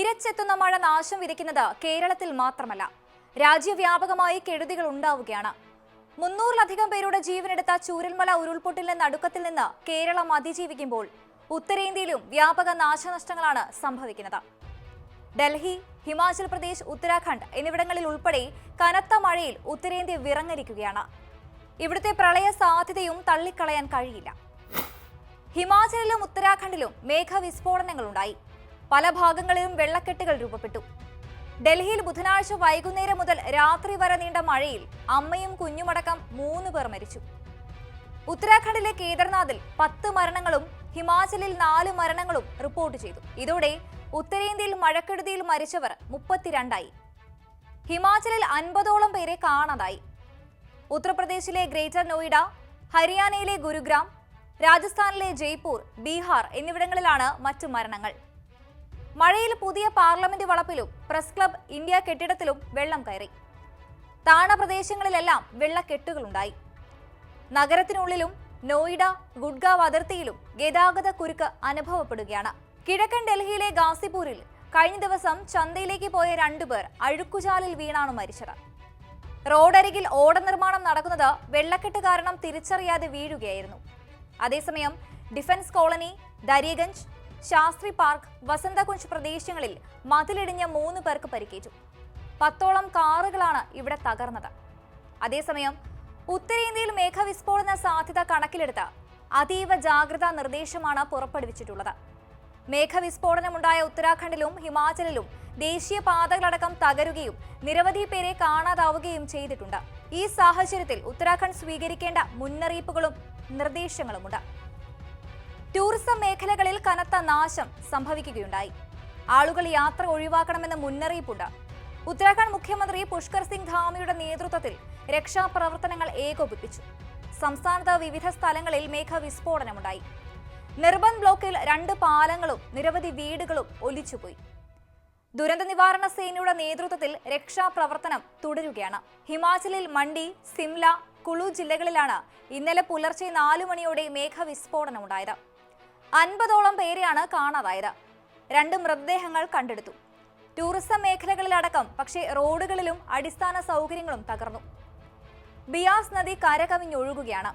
ഇരച്ചെത്തുന്ന മഴ നാശം വിതയ്ക്കുന്നത് കേരളത്തിൽ മാത്രമല്ല. രാജ്യവ്യാപകമായി കെടുതികൾ ഉണ്ടാവുകയാണ്. മുന്നൂറിലധികം പേരുടെ ജീവനെടുത്ത ചൂരൽമല ഉരുൾപൊട്ടലിന്റെ നടുക്കത്തിൽ നിന്ന് കേരളം അതിജീവിക്കുമ്പോൾ ഉത്തരേന്ത്യയിലും വ്യാപക നാശനഷ്ടങ്ങളാണ് സംഭവിക്കുന്നത്. ഡൽഹി ഹിമാചൽ പ്രദേശ് ഉത്തരാഖണ്ഡ് എന്നിവിടങ്ങളിൽ ഉൾപ്പെടെ കനത്ത മഴയിൽ ഉത്തരേന്ത്യ വിറങ്ങലിക്കുകയാണ് ഇവിടുത്തെ പ്രളയ സാധ്യതയും തള്ളിക്കളയാൻ കഴിയില്ല. ഹിമാചലിലും ഉത്തരാഖണ്ഡിലും മേഘവിസ്ഫോടനങ്ങളുണ്ടായി. പല ഭാഗങ്ങളിലും വെള്ളക്കെട്ടുകൾ രൂപപ്പെട്ടു. ഡൽഹിയിൽ ബുധനാഴ്ച വൈകുന്നേരം മുതൽ രാത്രി വരെ നീണ്ട മഴയിൽ അമ്മയും കുഞ്ഞുമടക്കം മൂന്ന് പേർ മരിച്ചു. ഉത്തരാഖണ്ഡിലെ കേദർനാഥിൽ പത്ത് മരണങ്ങളും ഹിമാചലിൽ നാല് മരണങ്ങളും റിപ്പോർട്ട് ചെയ്തു. ഇതോടെ ഉത്തരേന്ത്യയിൽ മഴക്കെടുതിയിൽ മരിച്ചവർ മുപ്പത്തിരണ്ടായി. ഹിമാചലിൽ അൻപതോളം പേരെ കാണാതായി. ഉത്തർപ്രദേശിലെ ഗ്രേറ്റർ നോയിഡ ഹരിയാനയിലെ ഗുരുഗ്രാം രാജസ്ഥാനിലെ ജയ്പൂർ ബീഹാർ എന്നിവിടങ്ങളിലാണ് മറ്റു മരണങ്ങൾ. മഴയിൽ പുതിയ പാർലമെന്റ് വളപ്പിലും പ്രസ് ക്ലബ് ഇന്ത്യ കെട്ടിടത്തിലും വെള്ളം കയറി. താണപ്രദേശങ്ങളിലെല്ലാം വെള്ളക്കെട്ടുകളുണ്ടായി. നഗരത്തിനുള്ളിലും നോയിഡ ഗുഡ്ഗാവ് അതിർത്തിയിലും ഗതാഗത കുരുക്ക് അനുഭവപ്പെടുകയാണ്. കിഴക്കൻ ഡൽഹിയിലെ ഗാസിപൂരിൽ കഴിഞ്ഞ ദിവസം ചന്തയിലേക്ക് പോയ രണ്ടുപേർ അഴുക്കുചാലിൽ വീണാണ് മരിച്ചത്. റോഡരികിൽ ഓട നിർമ്മാണം നടക്കുന്നത് വെള്ളക്കെട്ട് കാരണം തിരിച്ചറിയാതെ വീഴുകയായിരുന്നു. അതേസമയം defence colony Daryaganj Shastri park Vasant Kunj പ്രദേശങ്ങളിൽ മതിലിടിഞ്ഞ മൂന്ന് പേർക്ക് പരിക്കേറ്റു. പത്തോളം കാറുകളാണ് ഇവിടെ തകർന്നത്. അതേസമയം ഉത്തരേന്ത്യയിൽ മേഘവിസ്ഫോടന സാധ്യത കണക്കിലെടുത്ത് അതീവ ജാഗ്രതാ നിർദ്ദേശമാണ് പുറപ്പെടുവിച്ചിട്ടുള്ളത്. മേഘവിസ്ഫോടനമുണ്ടായ ഉത്തരാഖണ്ഡിലും ഹിമാചലിലും ദേശീയ പാതകളടക്കം തകരുകയും നിരവധി പേരെ കാണാതാവുകയും ചെയ്തിട്ടുണ്ട്. ഈ സാഹചര്യത്തിൽ ഉത്തരാഖണ്ഡ് സ്വീകരിക്കേണ്ട മുന്നറിയിപ്പുകളും നിർദ്ദേശങ്ങളുമുണ്ട്. ടൂറിസം മേഖലകളിൽ കനത്ത നാശം സംഭവിക്കുകയുണ്ടായി. ആളുകൾ യാത്ര ഒഴിവാക്കണമെന്ന മുന്നറിയിപ്പുണ്ട്. ഉത്തരാഖണ്ഡ് മുഖ്യമന്ത്രി പുഷ്കർ സിംഗ് ധാമിയുടെ നേതൃത്വത്തിൽ രക്ഷാപ്രവർത്തനങ്ങൾ ഏകോപിപ്പിച്ചു. സംസ്ഥാനത്ത് വിവിധ സ്ഥലങ്ങളിൽ മേഘവിസ്ഫോടനമുണ്ടായി നിർബൻ ബ്ലോക്കിൽ രണ്ട് പാലങ്ങളും നിരവധി വീടുകളും ഒലിച്ചുപോയി. ദുരന്ത നിവാരണ സേനയുടെ നേതൃത്വത്തിൽ രക്ഷാപ്രവർത്തനം തുടരുകയാണ്. ഹിമാചലിൽ മണ്ഡി സിംല കുളു ജില്ലകളിലാണ് ഇന്നലെ പുലർച്ചെ നാലു മണിയോടെ മേഘവിസ്ഫോടനമുണ്ടായത്. അൻപതോളം പേരെയാണ് കാണാതായത്. രണ്ട് മൃതദേഹങ്ങൾ കണ്ടെടുത്തു. ടൂറിസം മേഖലകളിലടക്കം പക്ഷേ റോഡുകളിലും അടിസ്ഥാന സൗകര്യങ്ങളും തകർന്നു. ബിയാസ് നദി കരകവിഞ്ഞൊഴുകുകയാണ്.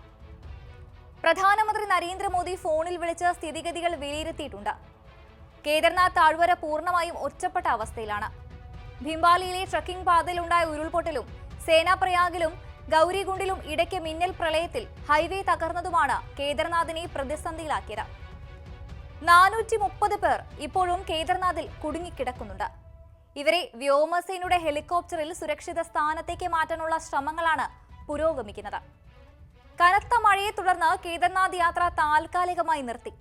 പ്രധാനമന്ത്രി നരേന്ദ്രമോദി ഫോണിൽ വിളിച്ച് സ്ഥിതിഗതികൾ വിലയിരുത്തിയിട്ടുണ്ട്. കേദർനാഥ് താഴ്വര പൂർണമായും ഒറ്റപ്പെട്ട അവസ്ഥയിലാണ്. ഭിംബാലിയിലെ ട്രക്കിംഗ് പാതയിലുണ്ടായ ഉരുൾപൊട്ടലും സേനാപ്രയാഗിലും ഗൗരിഗുണ്ടിലും ഇടയ്ക്ക് മിന്നൽ പ്രളയത്തിൽ ഹൈവേ തകർന്നതുമാണ് കേദർനാഥിനെ പ്രതിസന്ധിയിലാക്കിയത്. നാനൂറ്റി മുപ്പത് പേർ ഇപ്പോഴും കേദർനാഥിൽ കുടുങ്ങിക്കിടക്കുന്നുണ്ട്. ഇവരെ വ്യോമസേനയുടെ ഹെലികോപ്റ്ററിൽ സുരക്ഷിത സ്ഥാനത്തേക്ക് മാറ്റാനുള്ള ശ്രമങ്ങളാണ് പുരോഗമിക്കുന്നത്. കനത്ത മഴയെ തുടർന്ന് കേദർനാഥ് യാത്ര താൽക്കാലികമായി നിർത്തി.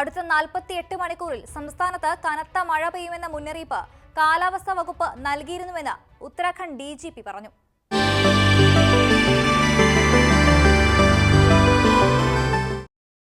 അടുത്ത നാൽപ്പത്തിയെട്ട് മണിക്കൂറിൽ സംസ്ഥാനത്ത് കനത്ത മഴ പെയ്യുമെന്ന മുന്നറിയിപ്പ് കാലാവസ്ഥാ വകുപ്പ് നൽകിയിരുന്നുവെന്ന് ഉത്തരാഖണ്ഡ് ഡി പറഞ്ഞു.